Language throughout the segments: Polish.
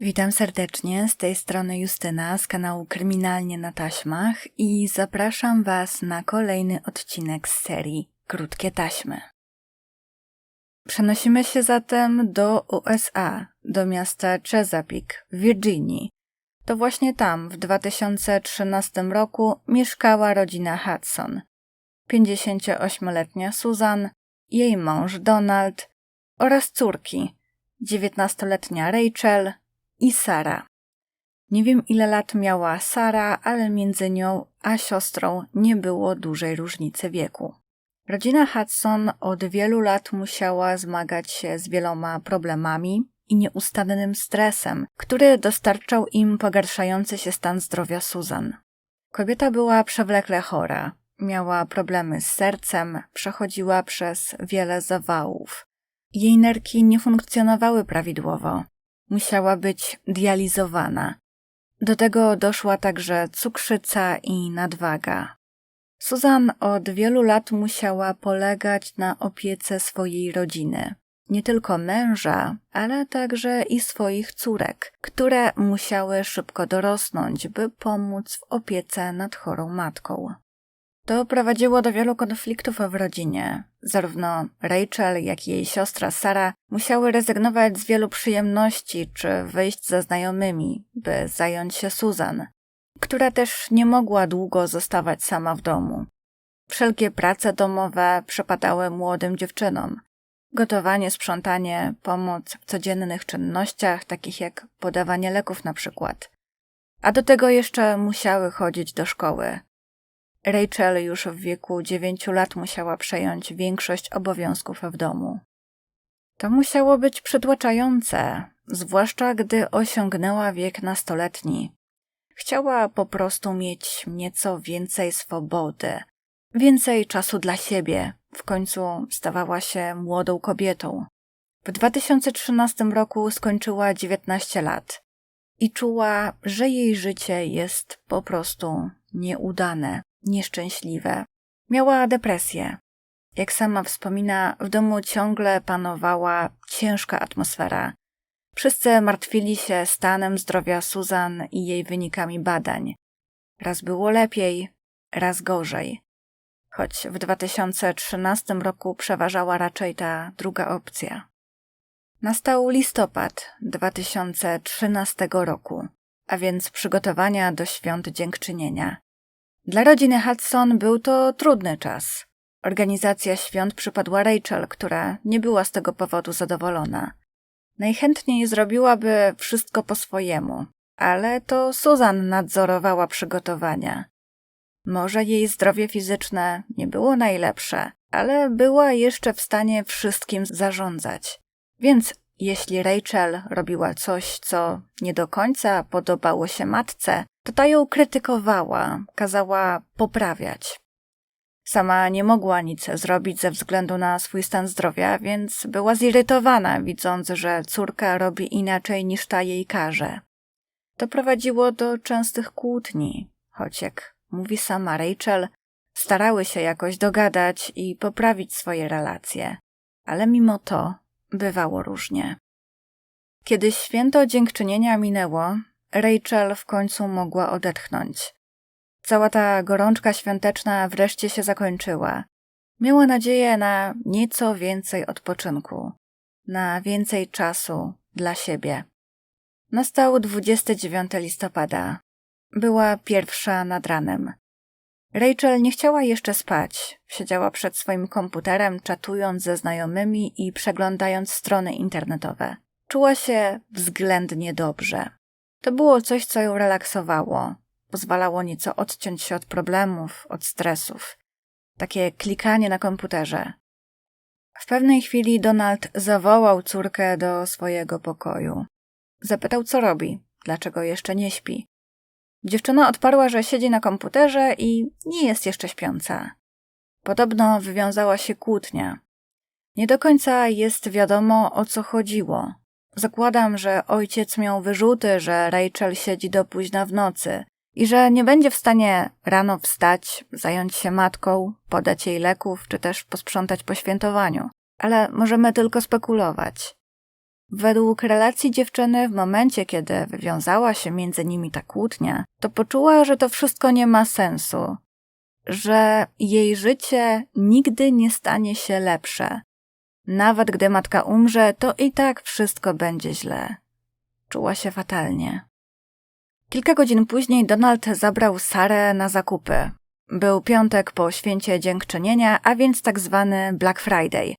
Witam serdecznie, z tej strony Justyna z kanału Kryminalnie na Taśmach i zapraszam Was na kolejny odcinek z serii Krótkie Taśmy. Przenosimy się zatem do USA, do miasta Chesapeake w Virginii. To właśnie tam w 2013 roku mieszkała rodzina Hudson. 58-letnia Susan, jej mąż Donald oraz córki 19-letnia Rachel i Sara. Nie wiem ile lat miała Sara, ale między nią a siostrą nie było dużej różnicy wieku. Rodzina Hudson od wielu lat musiała zmagać się z wieloma problemami i nieustannym stresem, który dostarczał im pogarszający się stan zdrowia Susan. Kobieta była przewlekle chora, miała problemy z sercem, przechodziła przez wiele zawałów. Jej nerki nie funkcjonowały prawidłowo, musiała być dializowana. Do tego doszła także cukrzyca i nadwaga. Susan od wielu lat musiała polegać na opiece swojej rodziny. Nie tylko męża, ale także i swoich córek, które musiały szybko dorosnąć, by pomóc w opiece nad chorą matką. To prowadziło do wielu konfliktów w rodzinie. Zarówno Rachel, jak i jej siostra Sara musiały rezygnować z wielu przyjemności czy wyjść ze znajomymi, by zająć się Susan, która też nie mogła długo zostawać sama w domu. Wszelkie prace domowe przepadały młodym dziewczynom. Gotowanie, sprzątanie, pomoc w codziennych czynnościach, takich jak podawanie leków na przykład. A do tego jeszcze musiały chodzić do szkoły. Rachel już w wieku dziewięciu lat musiała przejąć większość obowiązków w domu. To musiało być przytłaczające, zwłaszcza gdy osiągnęła wiek nastoletni. Chciała po prostu mieć nieco więcej swobody, więcej czasu dla siebie. W końcu stawała się młodą kobietą. W 2013 roku skończyła 19 lat i czuła, że jej życie jest po prostu nieudane nieszczęśliwe. Miała depresję. Jak sama wspomina, w domu ciągle panowała ciężka atmosfera. Wszyscy martwili się stanem zdrowia Susan i jej wynikami badań. Raz było lepiej, raz gorzej. Choć w 2013 roku przeważała raczej ta druga opcja. Nastał listopad 2013 roku, a więc przygotowania do świąt dziękczynienia. Dla rodziny Hudson był to trudny czas. Organizacja świąt przypadła Rachel, która nie była z tego powodu zadowolona. Najchętniej zrobiłaby wszystko po swojemu, ale to Susan nadzorowała przygotowania. Może jej zdrowie fizyczne nie było najlepsze, ale była jeszcze w stanie wszystkim zarządzać. Więc jeśli Rachel robiła coś, co nie do końca podobało się matce, to ta ją krytykowała, kazała poprawiać. Sama nie mogła nic zrobić ze względu na swój stan zdrowia, więc była zirytowana, widząc, że córka robi inaczej niż ta jej każe. To prowadziło do częstych kłótni, choć jak mówi sama Rachel, starały się jakoś dogadać i poprawić swoje relacje, ale mimo to bywało różnie. Kiedy święto dziękczynienia minęło, Rachel w końcu mogła odetchnąć. Cała ta gorączka świąteczna wreszcie się zakończyła. Miała nadzieję na nieco więcej odpoczynku, na więcej czasu dla siebie. Nastał 29 listopada. Była pierwsza nad ranem. Rachel nie chciała jeszcze spać. Siedziała przed swoim komputerem, czatując ze znajomymi i przeglądając strony internetowe. Czuła się względnie dobrze. To było coś, co ją relaksowało, pozwalało nieco odciąć się od problemów, od stresów. Takie klikanie na komputerze. W pewnej chwili Donald zawołał córkę do swojego pokoju. Zapytał, co robi, dlaczego jeszcze nie śpi. Dziewczyna odparła, że siedzi na komputerze i nie jest jeszcze śpiąca. Podobno wywiązała się kłótnia. Nie do końca jest wiadomo, o co chodziło. Zakładam, że ojciec miał wyrzuty, że Rachel siedzi do późna w nocy i że nie będzie w stanie rano wstać, zająć się matką, podać jej leków, czy też posprzątać po świętowaniu. Ale możemy tylko spekulować. Według relacji dziewczyny, w momencie, kiedy wywiązała się między nimi ta kłótnia, to poczuła, że to wszystko nie ma sensu, że jej życie nigdy nie stanie się lepsze. Nawet gdy matka umrze, to i tak wszystko będzie źle. Czuła się fatalnie. Kilka godzin później Donald zabrał Sarę na zakupy. Był piątek po święcie dziękczynienia, a więc tak zwany Black Friday,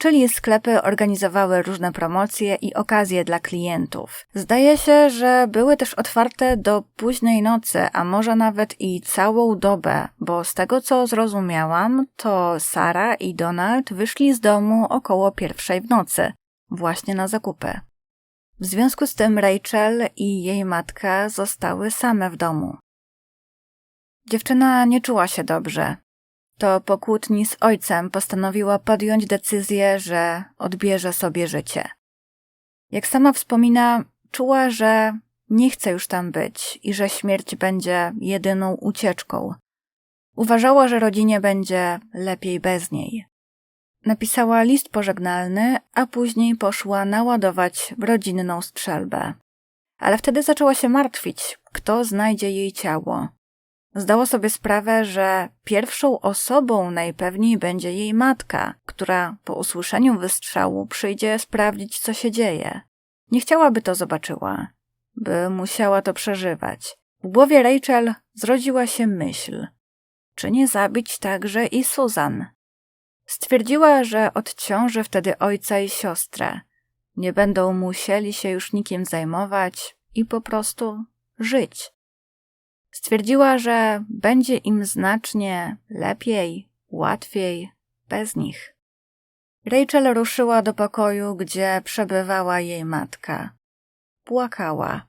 czyli sklepy organizowały różne promocje i okazje dla klientów. Zdaje się, że były też otwarte do późnej nocy, a może nawet i całą dobę, bo z tego co zrozumiałam, to Sara i Donald wyszli z domu około pierwszej w nocy, właśnie na zakupy. W związku z tym Rachel i jej matka zostały same w domu. Dziewczyna nie czuła się dobrze. To po kłótni z ojcem postanowiła podjąć decyzję, że odbierze sobie życie. Jak sama wspomina, czuła, że nie chce już tam być i że śmierć będzie jedyną ucieczką. Uważała, że rodzinie będzie lepiej bez niej. Napisała list pożegnalny, a później poszła naładować w rodzinną strzelbę. Ale wtedy zaczęła się martwić, kto znajdzie jej ciało. Zdała sobie sprawę, że pierwszą osobą najpewniej będzie jej matka, która po usłyszeniu wystrzału przyjdzie sprawdzić, co się dzieje. Nie chciałaby to zobaczyła, by musiała to przeżywać. W głowie Rachel zrodziła się myśl: czy nie zabić także i Susan? Stwierdziła, że odciąży wtedy ojca i siostrę. Nie będą musieli się już nikim zajmować i po prostu żyć. Stwierdziła, że będzie im znacznie lepiej, łatwiej bez nich. Rachel ruszyła do pokoju, gdzie przebywała jej matka. Płakała.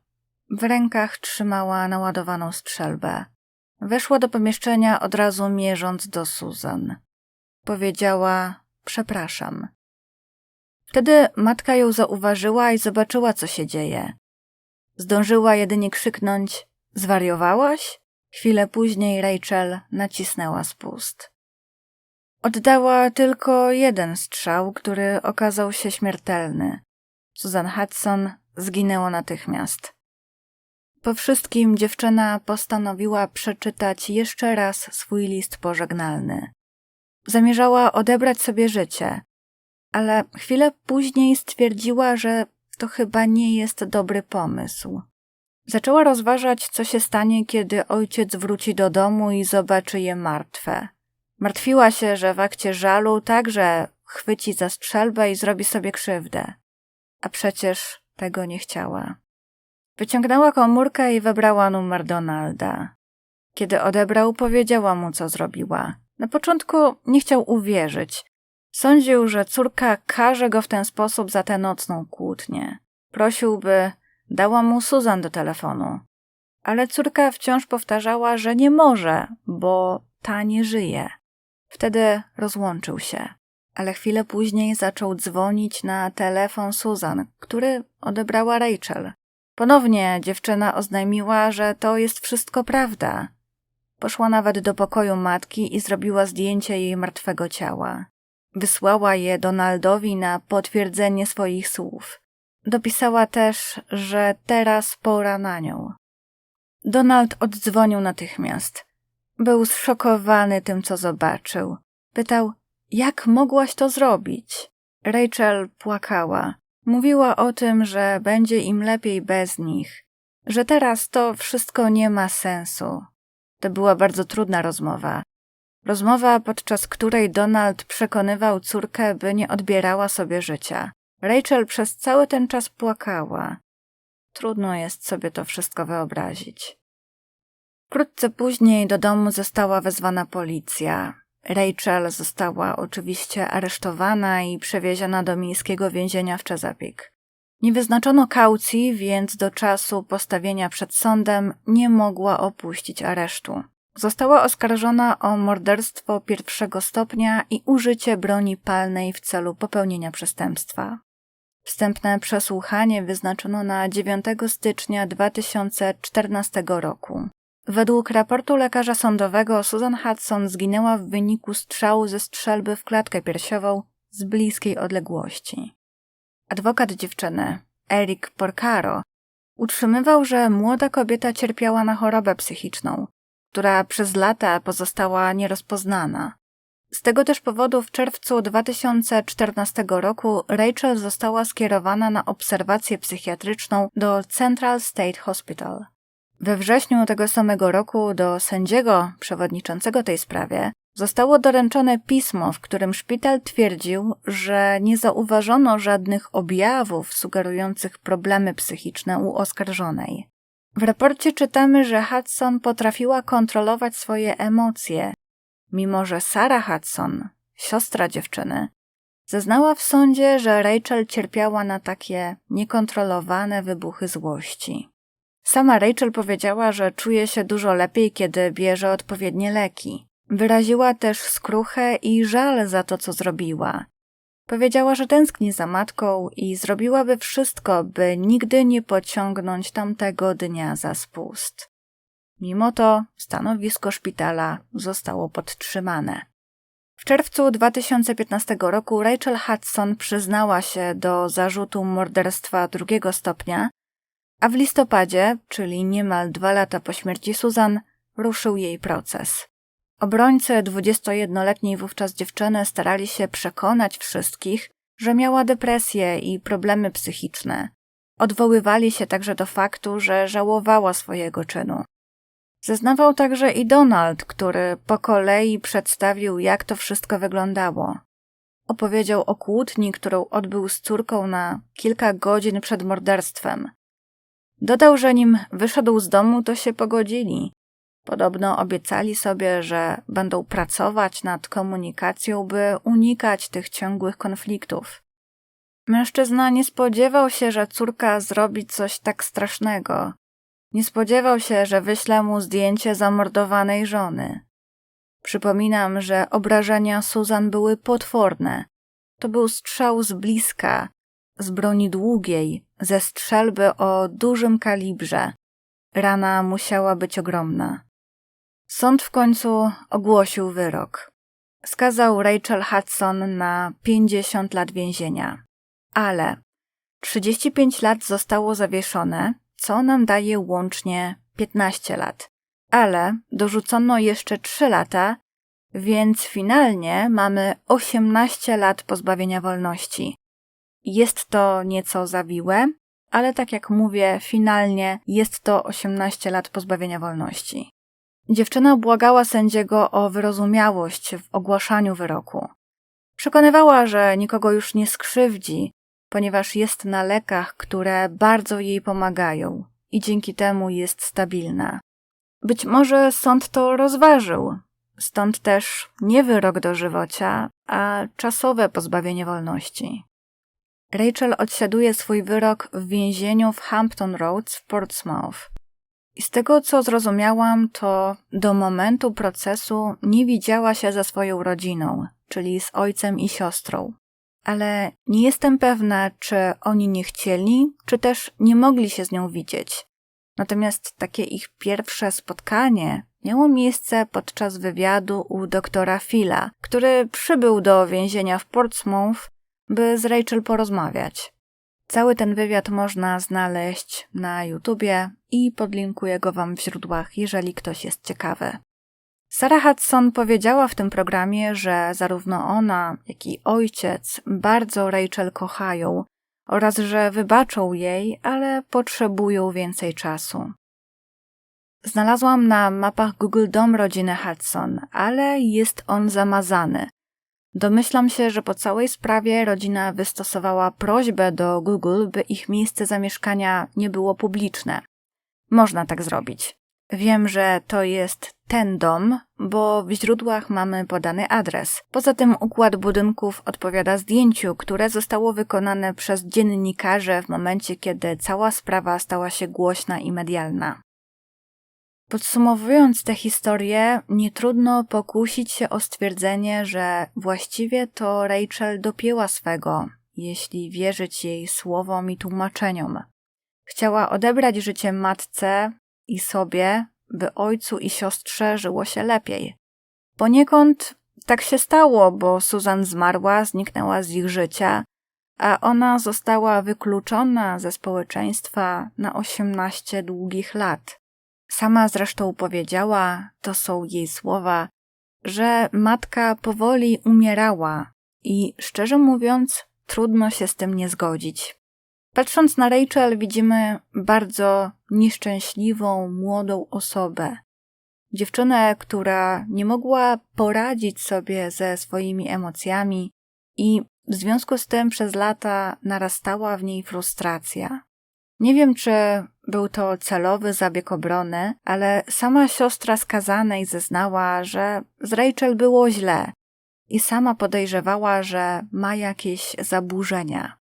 W rękach trzymała naładowaną strzelbę. Weszła do pomieszczenia od razu mierząc do Susan. Powiedziała: Przepraszam. Wtedy matka ją zauważyła i zobaczyła, co się dzieje. Zdążyła jedynie krzyknąć: Zwariowałaś? Chwilę później Rachel nacisnęła spust. Oddała tylko jeden strzał, który okazał się śmiertelny. Susan Hudson zginęła natychmiast. Po wszystkim dziewczyna postanowiła przeczytać jeszcze raz swój list pożegnalny. Zamierzała odebrać sobie życie, ale chwilę później stwierdziła, że to chyba nie jest dobry pomysł. Zaczęła rozważać, co się stanie, kiedy ojciec wróci do domu i zobaczy je martwe. Martwiła się, że w akcie żalu także chwyci za strzelbę i zrobi sobie krzywdę. A przecież tego nie chciała. Wyciągnęła komórkę i wybrała numer Donalda. Kiedy odebrał, powiedziała mu, co zrobiła. Na początku nie chciał uwierzyć. Sądził, że córka karze go w ten sposób za tę nocną kłótnię. Prosił, by dała mu Susan do telefonu. Ale córka wciąż powtarzała, że nie może, bo ta nie żyje. Wtedy rozłączył się, ale chwilę później zaczął dzwonić na telefon Susan, który odebrała Rachel. Ponownie dziewczyna oznajmiła, że to jest wszystko prawda. Poszła nawet do pokoju matki i zrobiła zdjęcie jej martwego ciała. Wysłała je Donaldowi na potwierdzenie swoich słów. Dopisała też, że teraz pora na nią. Donald oddzwonił natychmiast. Był zszokowany tym, co zobaczył. Pytał, jak mogłaś to zrobić? Rachel płakała. Mówiła o tym, że będzie im lepiej bez nich, że teraz to wszystko nie ma sensu. To była bardzo trudna rozmowa. Rozmowa, podczas której Donald przekonywał córkę, by nie odbierała sobie życia. Rachel przez cały ten czas płakała. Trudno jest sobie to wszystko wyobrazić. Wkrótce później do domu została wezwana policja. Rachel została oczywiście aresztowana i przewieziona do miejskiego więzienia w Chesapeake. Nie wyznaczono kaucji, więc do czasu postawienia przed sądem nie mogła opuścić aresztu. Została oskarżona o morderstwo pierwszego stopnia i użycie broni palnej w celu popełnienia przestępstwa. Wstępne przesłuchanie wyznaczono na 9 stycznia 2014 roku. Według raportu lekarza sądowego Susan Hudson zginęła w wyniku strzału ze strzelby w klatkę piersiową z bliskiej odległości. Adwokat dziewczyny, Eric Porcaro, utrzymywał, że młoda kobieta cierpiała na chorobę psychiczną, która przez lata pozostała nierozpoznana. Z tego też powodu w czerwcu 2014 roku Rachel została skierowana na obserwację psychiatryczną do Central State Hospital. We wrześniu tego samego roku do sędziego przewodniczącego tej sprawie zostało doręczone pismo, w którym szpital twierdził, że nie zauważono żadnych objawów sugerujących problemy psychiczne u oskarżonej. W raporcie czytamy, że Hudson potrafiła kontrolować swoje emocje, mimo że Sarah Hudson, siostra dziewczyny, zeznała w sądzie, że Rachel cierpiała na takie niekontrolowane wybuchy złości. Sama Rachel powiedziała, że czuje się dużo lepiej, kiedy bierze odpowiednie leki. Wyraziła też skruchę i żal za to, co zrobiła. Powiedziała, że tęskni za matką i zrobiłaby wszystko, by nigdy nie pociągnąć tamtego dnia za spust. Mimo to stanowisko szpitala zostało podtrzymane. W czerwcu 2015 roku Rachel Hudson przyznała się do zarzutu morderstwa drugiego stopnia, a w listopadzie, czyli niemal dwa lata po śmierci Susan, ruszył jej proces. Obrońcy 21-letniej wówczas dziewczyny starali się przekonać wszystkich, że miała depresję i problemy psychiczne. Odwoływali się także do faktu, że żałowała swojego czynu. Zeznawał także i Donald, który po kolei przedstawił, jak to wszystko wyglądało. Opowiedział o kłótni, którą odbył z córką na kilka godzin przed morderstwem. Dodał, że nim wyszedł z domu, to się pogodzili. Podobno obiecali sobie, że będą pracować nad komunikacją, by unikać tych ciągłych konfliktów. Mężczyzna nie spodziewał się, że córka zrobi coś tak strasznego. Nie spodziewał się, że wyśle mu zdjęcie zamordowanej żony. Przypominam, że obrażenia Susan były potworne. To był strzał z bliska, z broni długiej, ze strzelby o dużym kalibrze. Rana musiała być ogromna. Sąd w końcu ogłosił wyrok. Skazał Rachel Hudson na 50 lat więzienia. Ale 35 lat zostało zawieszone, co nam daje łącznie 15 lat. Ale dorzucono jeszcze 3 lata, więc finalnie mamy 18 lat pozbawienia wolności. Jest to nieco zawiłe, ale tak jak mówię, finalnie jest to 18 lat pozbawienia wolności. Dziewczyna błagała sędziego o wyrozumiałość w ogłaszaniu wyroku. Przekonywała, że nikogo już nie skrzywdzi, ponieważ jest na lekach, które bardzo jej pomagają i dzięki temu jest stabilna. Być może sąd to rozważył, stąd też nie wyrok dożywocia, a czasowe pozbawienie wolności. Rachel odsiaduje swój wyrok w więzieniu w Hampton Roads w Portsmouth. I z tego co zrozumiałam, to do momentu procesu nie widziała się ze swoją rodziną, czyli z ojcem i siostrą. Ale nie jestem pewna, czy oni nie chcieli, czy też nie mogli się z nią widzieć. Natomiast takie ich pierwsze spotkanie miało miejsce podczas wywiadu u doktora Phila, który przybył do więzienia w Portsmouth by z Rachel porozmawiać. Cały ten wywiad można znaleźć na YouTubie i podlinkuję go Wam w źródłach, jeżeli ktoś jest ciekawy. Sarah Hudson powiedziała w tym programie, że zarówno ona, jak i ojciec bardzo Rachel kochają oraz że wybaczą jej, ale potrzebują więcej czasu. Znalazłam na mapach Google dom rodziny Hudson, ale jest on zamazany, Domyślam się, że po całej sprawie rodzina wystosowała prośbę do Google, by ich miejsce zamieszkania nie było publiczne. Można tak zrobić. Wiem, że to jest ten dom, bo w źródłach mamy podany adres. Poza tym układ budynków odpowiada zdjęciu, które zostało wykonane przez dziennikarzy w momencie, kiedy cała sprawa stała się głośna i medialna. Podsumowując tę historię, nie trudno pokusić się o stwierdzenie, że właściwie to Rachel dopięła swego, jeśli wierzyć jej słowom i tłumaczeniom. Chciała odebrać życie matce i sobie, by ojcu i siostrze żyło się lepiej. Poniekąd tak się stało, bo Susan zmarła, zniknęła z ich życia, a ona została wykluczona ze społeczeństwa na 18 długich lat. Sama zresztą powiedziała, to są jej słowa, że matka powoli umierała i szczerze mówiąc, trudno się z tym nie zgodzić. Patrząc na Rachel, widzimy bardzo nieszczęśliwą, młodą osobę. Dziewczynę, która nie mogła poradzić sobie ze swoimi emocjami i w związku z tym przez lata narastała w niej frustracja. Nie wiem, czy był to celowy zabieg obrony, ale sama siostra skazanej zeznała, że z Rachel było źle i sama podejrzewała, że ma jakieś zaburzenia.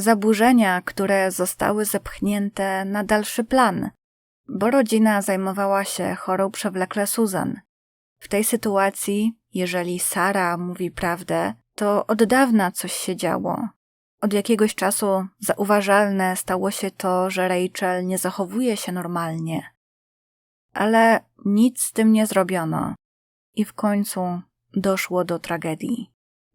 Zaburzenia, które zostały zepchnięte na dalszy plan, bo rodzina zajmowała się chorą przewlekle Susan. W tej sytuacji, jeżeli Sara mówi prawdę, to od dawna coś się działo. Od jakiegoś czasu zauważalne stało się to, że Rachel nie zachowuje się normalnie. Ale nic z tym nie zrobiono i w końcu doszło do tragedii.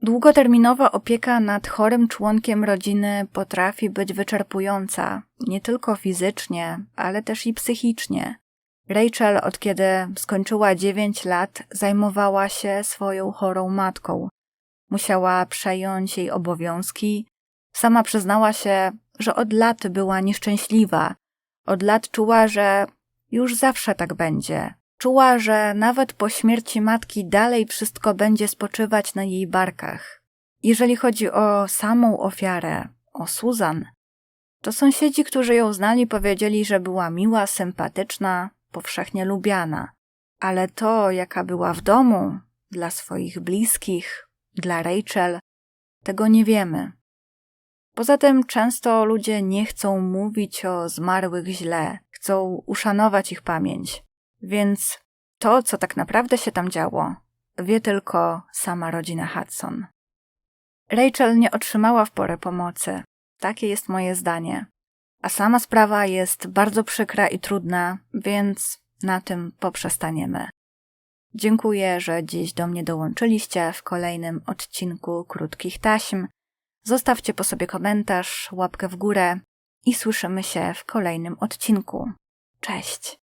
Długoterminowa opieka nad chorym członkiem rodziny potrafi być wyczerpująca, nie tylko fizycznie, ale też i psychicznie. Rachel, od kiedy skończyła 9 lat, zajmowała się swoją chorą matką. Musiała przejąć jej obowiązki. Sama przyznała się, że od lat była nieszczęśliwa. Od lat czuła, że już zawsze tak będzie, Czuła, że nawet po śmierci matki dalej wszystko będzie spoczywać na jej barkach. Jeżeli chodzi o samą ofiarę, o Susan, to sąsiedzi, którzy ją znali, powiedzieli, że była miła, sympatyczna, powszechnie lubiana. Ale to, jaka była w domu, dla swoich bliskich, dla Rachel, tego nie wiemy. Poza tym często ludzie nie chcą mówić o zmarłych źle, chcą uszanować ich pamięć. Więc to, co tak naprawdę się tam działo, wie tylko sama rodzina Hudson. Rachel nie otrzymała w porę pomocy. Takie jest moje zdanie. A sama sprawa jest bardzo przykra i trudna, więc na tym poprzestaniemy. Dziękuję, że dziś do mnie dołączyliście w kolejnym odcinku Krótkich Taśm. Zostawcie po sobie komentarz, łapkę w górę i słyszymy się w kolejnym odcinku. Cześć!